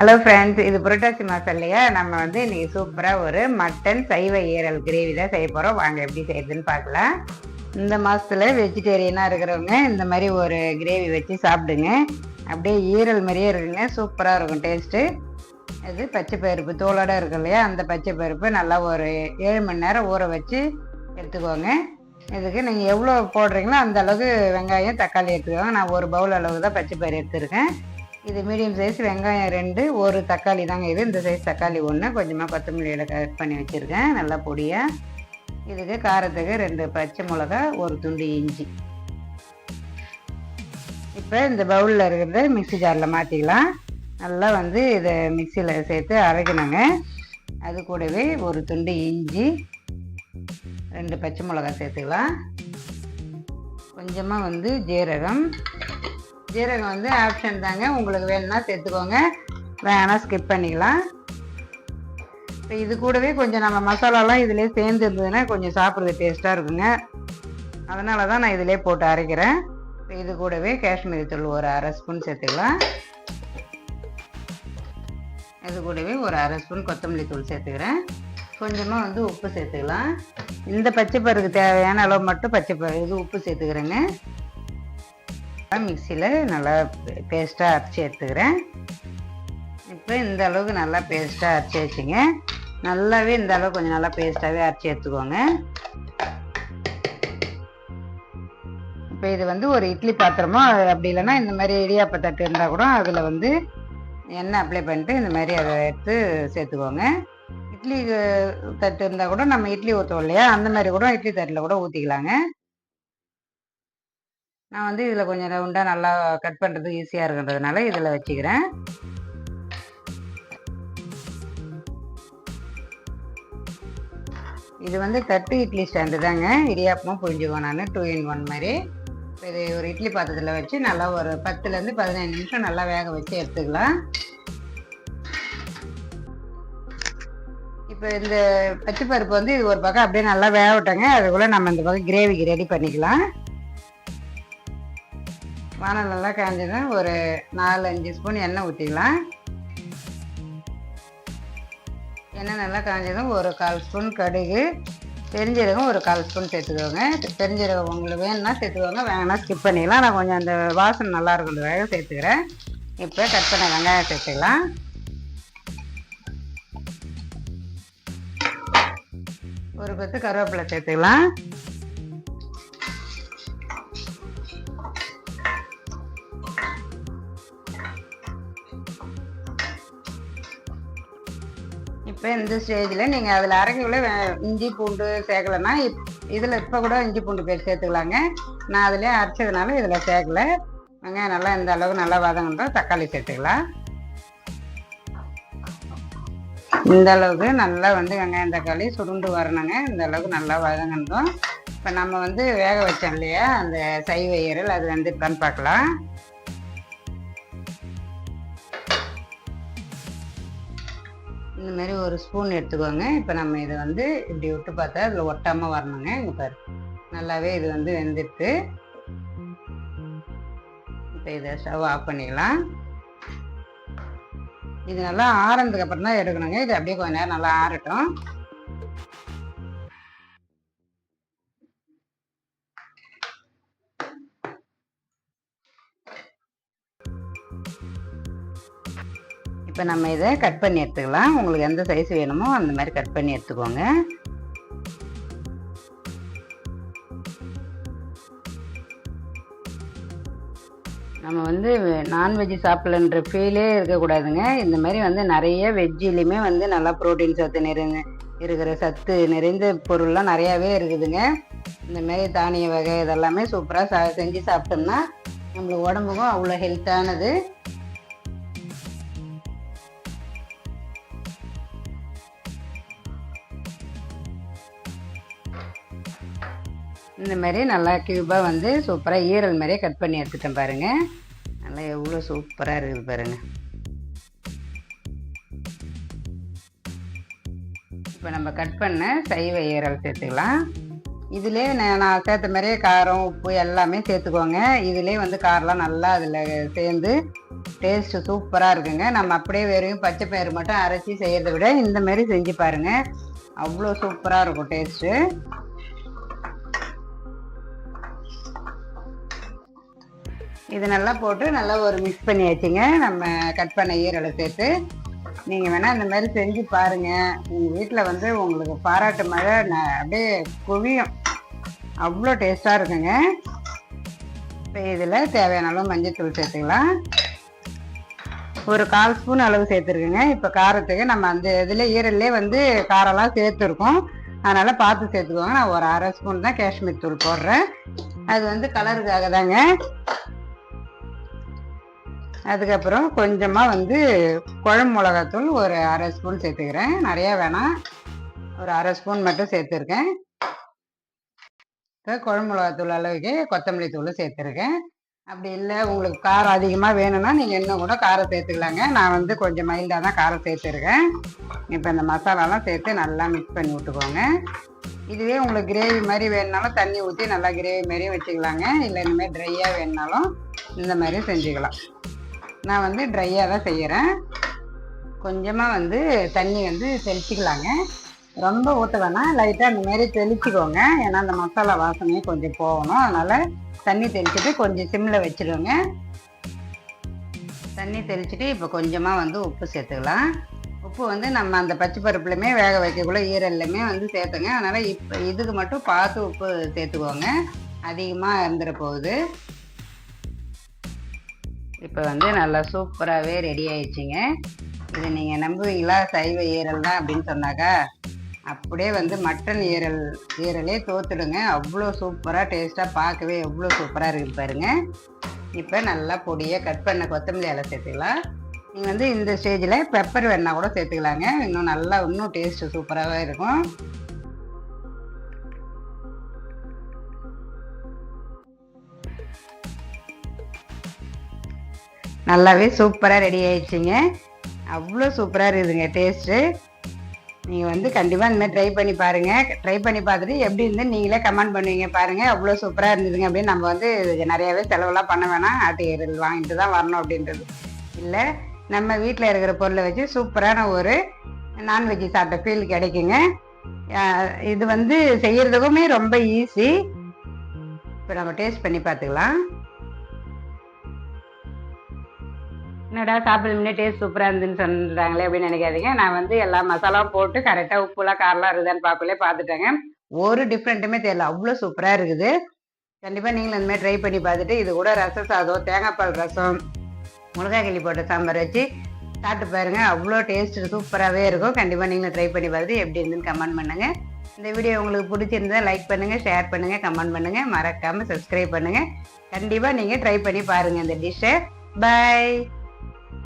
Hello friends இது புரட்டாசி மாதம் இல்லையா? நம்ம வந்து இன்றைக்கி சூப்பராக ஒரு மட்டன் சைவ ஈரல் கிரேவி தான் செய்ய போகிறோம் வாங்க எப்படி செய்யுதுன்னு பார்க்கலாம். இந்த மாதத்தில் வெஜிடேரியனாக இருக்கிறவங்க இந்த மாதிரி ஒரு கிரேவி வச்சு சாப்பிடுங்க. அப்படியே ஈரல் மாதிரியே இருக்குங்க சூப்பராக இருக்கும் டேஸ்ட்டு இது பச்சை பருப்பு தோலோட இருக்கு இல்லையா? அந்த பச்சை பருப்பு நல்லா ஒரு ஏழு மணி நேரம் ஊற வச்சு எடுத்துக்கோங்க. இதுக்கு நீங்கள் எவ்வளோ போடுறீங்களோ அந்த அளவுக்கு வெங்காயம் தக்காளி எடுத்துக்கோங்க. நான் ஒரு பவுல் அளவுக்கு தான் பச்சை பயிறு எடுத்துருக்கேன். இது மீடியம் சைஸ் வெங்காயம் ரெண்டு ஒரு தக்காளி தாங்க இது. இந்த சைஸ் தக்காளி ஒன்று கொஞ்சமாக கொத்தமல்லியில் கட் பண்ணி வச்சுருக்கேன். நல்லா பொடியாக இதுக்கு காரத்துக்கு ரெண்டு பச்சை மிளகா ஒரு துண்டு இஞ்சி. இப்போ இந்த பவுலில் இருக்கிறத மிக்ஸி ஜாரில் மாற்றிக்கலாம் நல்லா வந்து இதை மிக்சியில் சேர்த்து அரைக்கணுங்க. அது கூடவே ஒரு துண்டு இஞ்சி ரெண்டு பச்சை மிளகா சேர்த்துக்கலாம். கொஞ்சமாக வந்து ஜீரகம் ஜீரகம் வந்து ஆப்ஷன் தாங்க. உங்களுக்கு வேணும்னா சேர்த்துக்கோங்க. வேணால் ஸ்கிப் பண்ணிக்கலாம். இப்போ இது கூடவே கொஞ்சம் நம்ம மசாலாலாம் இதிலே சேர்ந்து இருந்ததுன்னா கொஞ்சம் சாப்பிட்றது டேஸ்ட்டாக இருக்குங்க. அதனால தான் நான் இதிலே போட்டு அரைக்கிறேன். இப்போ இது கூடவே காஷ்மீரி தூள் ஒரு அரை ஸ்பூன் சேர்த்துக்கலாம். இது கூடவே ஒரு அரை ஸ்பூன் கொத்தமல்லி தூள் சேர்த்துக்கிறேன். கொஞ்சமாக வந்து உப்பு சேர்த்துக்கலாம். இந்த பச்சை பருக்கு தேவையான அளவு மட்டும் பச்சை இது உப்பு சேர்த்துக்கிறேங்க. மிக்சியில் நல்லா பேஸ்ட்டாக அரைச்சி எடுத்துக்கிறேன். இப்போ இந்த அளவுக்கு நல்லா பேஸ்ட்டாக அரைச்சி வச்சுங்க. நல்லாவே இந்த அளவுக்கு கொஞ்சம் நல்லா பேஸ்ட்டாகவே அரைச்சி எடுத்துக்கோங்க. இப்போ இது வந்து ஒரு இட்லி பாத்திரமோ அப்படி இல்லைன்னா இந்த மாதிரி இடியாப்ப தட்டு இருந்தால் கூட அதில் வந்து எண்ணெய் அப்ளை பண்ணிட்டு இந்த மாதிரி அதை எடுத்து சேர்த்துக்கோங்க. இட்லி தட்டு இருந்தால் கூட நம்ம இட்லி ஊற்றுவோம் இல்லையா? அந்த மாதிரி கூட இட்லி தட்டில் கூட ஊற்றிக்கலாங்க நான் வந்து இதில் கொஞ்சம் ரவுண்டாக நல்லா கட் பண்ணுறது ஈஸியாக இருக்கிறதுனால இதில் வச்சுக்கிறேன். இது வந்து தட்டு இட்லி ஸ்டாண்டு தாங்க. இடியாப்பமும் புரிஞ்சுக்குவேன் நான். டூ இன் ஒன் மாதிரி. இது ஒரு இட்லி பாத்திரத்தில் வச்சு நல்லா ஒரு பத்துலேருந்து பதினஞ்சு நிமிஷம் நல்லா வேக வச்சு எடுத்துக்கலாம். இப்போ இந்த பச்சை பருப்பு வந்து இது ஒரு பக்கம் அப்படியே நல்லா வேக விட்டாங்க அதுக்குள்ளே நம்ம இந்த பக்கம் கிரேவிக்கு ரெடி பண்ணிக்கலாம். வானல் நல்லா காய்ஞ்சதும் ஒரு நாலு அஞ்சு ஸ்பூன் எண்ணெய் ஊற்றிக்கலாம் எண்ணெய் நல்லா காஞ்சதும் ஒரு கால் ஸ்பூன் கடுகு பெருஞ்சீரகம் ஒரு கால் ஸ்பூன் சேர்த்துக்கோங்க. பெருஞ்சீரகம் உங்களுக்கு வேணும்னா சேர்த்துக்கோங்க வேணா ஸ்கிப் பண்ணிக்கலாம். நான் கொஞ்சம் அந்த வாசனை நல்லா இருக்கிறதுக்காக சேர்த்துக்கிறேன். இப்போ கட் பண்ண வெங்காயம் சேர்த்துக்கலாம். ஒரு பத்து கருவேப்பிலை சேர்த்துக்கலாம். இப்போ இந்த ஸ்டேஜில் நீங்கள் அதில் அரைக்கக்குள்ள இஞ்சி பூண்டு சேர்க்கலைன்னா இப் இதில் இப்போ கூட இஞ்சி பூண்டு பேர் சேர்த்துக்கலாங்க. நான் அதிலே அரைச்சதுனால இதில் சேர்க்கல. வெங்காயம் நல்லா இந்த அளவுக்கு நல்லா வதங்கட்டும் தக்காளி சேர்த்துக்கலாம். இந்த அளவுக்கு நல்லா வந்து வெங்காயம் தக்காளி சுருண்டு வரணுங்க. இந்த அளவுக்கு நல்லா வதங்கணும் இப்போ நம்ம வந்து வேக வச்சோம் இல்லையா? அந்த சைவ ஈரல் அது வந்துட்டான்னு பார்க்கலாம் இந்த மாதிரி ஒரு ஸ்பூன் எடுத்துக்கோங்க. இப்போ நம்ம இதை வந்து இப்படி விட்டு பார்த்தா அதில் ஒட்டாமல் வரணுங்க. இங்கே பாரு. நல்லாவே இது வந்து வெந்துட்டு இப்போ இதை ஸ்டவ் ஆஃப் பண்ணிக்கலாம் இது நல்லா ஆறதுக்கு அப்புறம் தான் எடுக்கணுங்க. இது அப்படியே கொஞ்ச நேரம் நல்லா ஆறட்டும். இப்போ நம்ம இதை கட் பண்ணி எடுத்துக்கலாம். உங்களுக்கு எந்த சைஸ் வேணுமோ அந்த மாதிரி கட் பண்ணி எடுத்துக்கோங்க. நம்ம வந்து நான்வெஜ் சாப்பிடலன்ற ஃபீலே இருக்கக்கூடாதுங்க. இந்த மாதிரி வந்து நிறைய வெஜ்ஜிலையுமே வந்து நல்லா ப்ரோட்டீன் சத்து நிறைந்த இருக்கிற சத்து நிறைந்த பொருள்லாம் நிறையாவே இருக்குதுங்க. இந்த மாதிரி தானிய வகை இதெல்லாமே சூப்பராக சா செஞ்சு சாப்பிட்டோம்னா நம்மளுக்கு உடம்புக்கும் அவ்வளோ ஹெல்த்தானது இந்த மாதிரி நல்லா கியூபாக வந்து சூப்பராக ஈரல் மாதிரியே கட் பண்ணி எடுத்துட்டேன் பாருங்கள் நல்லா எவ்வளோ சூப்பராக இருக்குது பாருங்கள் இப்போ நம்ம கட் பண்ண சைவ ஈரல் சேர்த்துக்கலாம். இதுலேயே நான் நான் சேர்த்த மாதிரியே காரம் உப்பு எல்லாமே சேர்த்துக்கோங்க. இதுலேயே வந்து காரெலாம் நல்லா அதில் சேர்ந்து டேஸ்ட்டு சூப்பராக இருக்குங்க. நம்ம அப்படியே வெறும் பச்சை பயிறு மட்டும் அரைச்சி செய்கிறத விட இந்த மாதிரி செஞ்சு பாருங்கள் அவ்வளோ சூப்பராக இருக்கும் டேஸ்ட்டு இது நல்லா போட்டு நல்லா ஒரு மிக்ஸ் பண்ணி வச்சுங்க. நம்ம கட் பண்ண ஈரலை சேர்த்து. நீங்கள் வேணால் இந்த மாதிரி செஞ்சு பாருங்கள் உங்கள் வீட்டில் வந்து உங்களுக்கு பாராட்டு மழை ந- அப்படியே குவியும். அவ்வளோ டேஸ்ட்டாக இருக்குங்க. இப்போ இதில் தேவையான அளவு மஞ்சத்தூள் சேர்த்துக்கலாம். ஒரு கால் ஸ்பூன் அளவு சேர்த்துருக்குங்க. இப்போ காரத்துக்கு நம்ம அந்த இதில் ஈரல்லே வந்து காரம்லாம் சேர்த்துருக்கோம். அதனால் பார்த்து சேர்த்துக்கோங்க. நான் ஒரு அரை ஸ்பூன் தான் காஷ்மீர் தூள் போடுறேன். அது வந்து கலருக்காக தாங்க அதுக்கப்புறம் கொஞ்சமாக வந்து குழம்பு மிளகாத்தூள் ஒரு அரை ஸ்பூன் சேர்த்துக்கிறேன். நிறையா வேணாம். ஒரு அரை ஸ்பூன் மட்டும் சேர்த்துருக்கேன். இப்போ குழம்பு மிளகாத்தூள் அளவுக்கு கொத்தமல்லி தூள் சேர்த்துருக்கேன். அப்படி இல்லை உங்களுக்கு காரம் அதிகமாக வேணும்னா நீங்கள் இன்னும் கூட காரம் சேர்த்துக்கலாங்க. நான் வந்து கொஞ்சம் மைல்டாக தான் காரம் சேர்த்துருக்கேன். இப்போ இந்த மசாலாலாம் சேர்த்து நல்லா மிக்ஸ் பண்ணி விட்டுக்கோங்க. இதுவே உங்களுக்கு கிரேவி மாதிரி வேணுனாலும் தண்ணி ஊற்றி நல்லா கிரேவி மாதிரியும் வச்சுக்கலாங்க. இல்லை இனிமேல் ட்ரையாக வேணுனாலும் இந்த மாதிரி செஞ்சுக்கலாம். நான் வந்து ட்ரையாக தான் செய்கிறேன் கொஞ்சமாக வந்து தண்ணி வந்து தெளிச்சிக்கலாங்க. ரொம்ப ஊற்ற வேணாம் லைட்டாக அந்த மாதிரி தெளிச்சிக்கோங்க. ஏன்னா அந்த மசாலா வாசனையும் கொஞ்சம் போகணும். அதனால் தண்ணி தெளிச்சுட்டு கொஞ்சம் சிம்மில் வச்சுருவோங்க தண்ணி தெளிச்சுட்டு இப்போ கொஞ்சமாக வந்து உப்பு சேர்த்துக்கலாம். உப்பு வந்து நம்ம அந்த பச்சை பருப்புலையுமே வேக வைக்கக்குள்ள ஈரல்லையுமே வந்து சேர்த்துங்க. அதனால் இப்போ இதுக்கு மட்டும் பார்த்து உப்பு சேர்த்துக்கோங்க. அதிகமாக இருந்துட போகுது. இப்போ வந்து நல்லா சூப்பராகவே ரெடி ஆயிடுச்சிங்க. இது நீங்கள் நம்புவீங்களா? சைவ ஈரல் தான் அப்படின்னு சொன்னாக்கா அப்படியே வந்து மட்டன் ஈரல் ஈரலே தோத்துடுங்க. அவ்வளோ சூப்பராக டேஸ்ட்டாக பார்க்கவே எவ்வளோ சூப்பராக இருக்குது பாருங்க. இப்போ நல்லா பொடியாக கட் பண்ண கொத்தமல்லி இலை சேர்த்துக்கலாம். நீங்கள் வந்து இந்த ஸ்டேஜில் பெப்பர் வேணா கூட சேர்த்துக்கலாங்க. இன்னும் நல்லா இன்னும் டேஸ்ட்டு சூப்பராகவே இருக்கும். நல்லாவே சூப்பராக ரெடி ஆயிடுச்சுங்க. அவ்வளோ சூப்பராக இருக்குதுங்க டேஸ்ட்டு. நீங்கள் வந்து கண்டிப்பாக இந்தமாதிரி ட்ரை பண்ணி பாருங்கள் ட்ரை பண்ணி பார்த்துட்டு எப்படி இருந்து நீங்களே கமெண்ட் பண்ணுவீங்க பாருங்கள் அவ்வளோ சூப்பராக இருந்ததுங்க. அப்படின்னு நம்ம வந்து நிறையாவே செலவெல்லாம் பண்ண வேணாம். ஆட்டு ஈரல் வாங்கிட்டு தான் வரணும் அப்படின்றது. இல்லை நம்ம வீட்டில் இருக்கிற பொருளை வச்சு சூப்பரான ஒரு நான்வெஜ் சாப்பிட்ட ஃபீல் கிடைக்குங்க. இது வந்து செய்கிறதுக்குமே ரொம்ப ஈஸி இப்போ நம்ம டேஸ்ட் பண்ணி பார்த்துக்கலாம். என்னடா சாப்பிட முன்னே டேஸ்ட் சூப்பராக இருந்துன்னு சொல்கிறாங்களே அப்படின்னு நினைக்காதீங்க. நான் வந்து எல்லா மசாலாவும் போட்டு கரெக்டாக உப்புலாம் காரெலாம் இருக்குதான்னு பார்க்கலே பார்த்துட்டேங்க. ஒரு டிஃப்ரெண்ட்டுமே தெரியல. அவ்வளோ சூப்பராக இருக்குது. கண்டிப்பாக நீங்களும் இந்த மாதிரி ட்ரை பண்ணி பார்த்துட்டு இது கூட ரச சாதம் தேங்காய்பால் ரசம் மிளகாய் கிளி போட்ட சாம்பார் வச்சு சாப்பிட்டு பாருங்கள் அவ்வளோ டேஸ்ட்டு சூப்பராகவே இருக்கும். கண்டிப்பாக நீங்களும் ட்ரை பண்ணி பார்த்துட்டு எப்படி இருந்துன்னு கமெண்ட் பண்ணுங்கள் இந்த வீடியோ உங்களுக்கு பிடிச்சிருந்தா லைக் பண்ணுங்கள் ஷேர் பண்ணுங்கள் கமெண்ட் பண்ணுங்கள் மறக்காமல் சப்ஸ்கிரைப் பண்ணுங்கள் கண்டிப்பாக நீங்கள் ட்ரை பண்ணி பாருங்கள் இந்த டிஷ்ஷை பை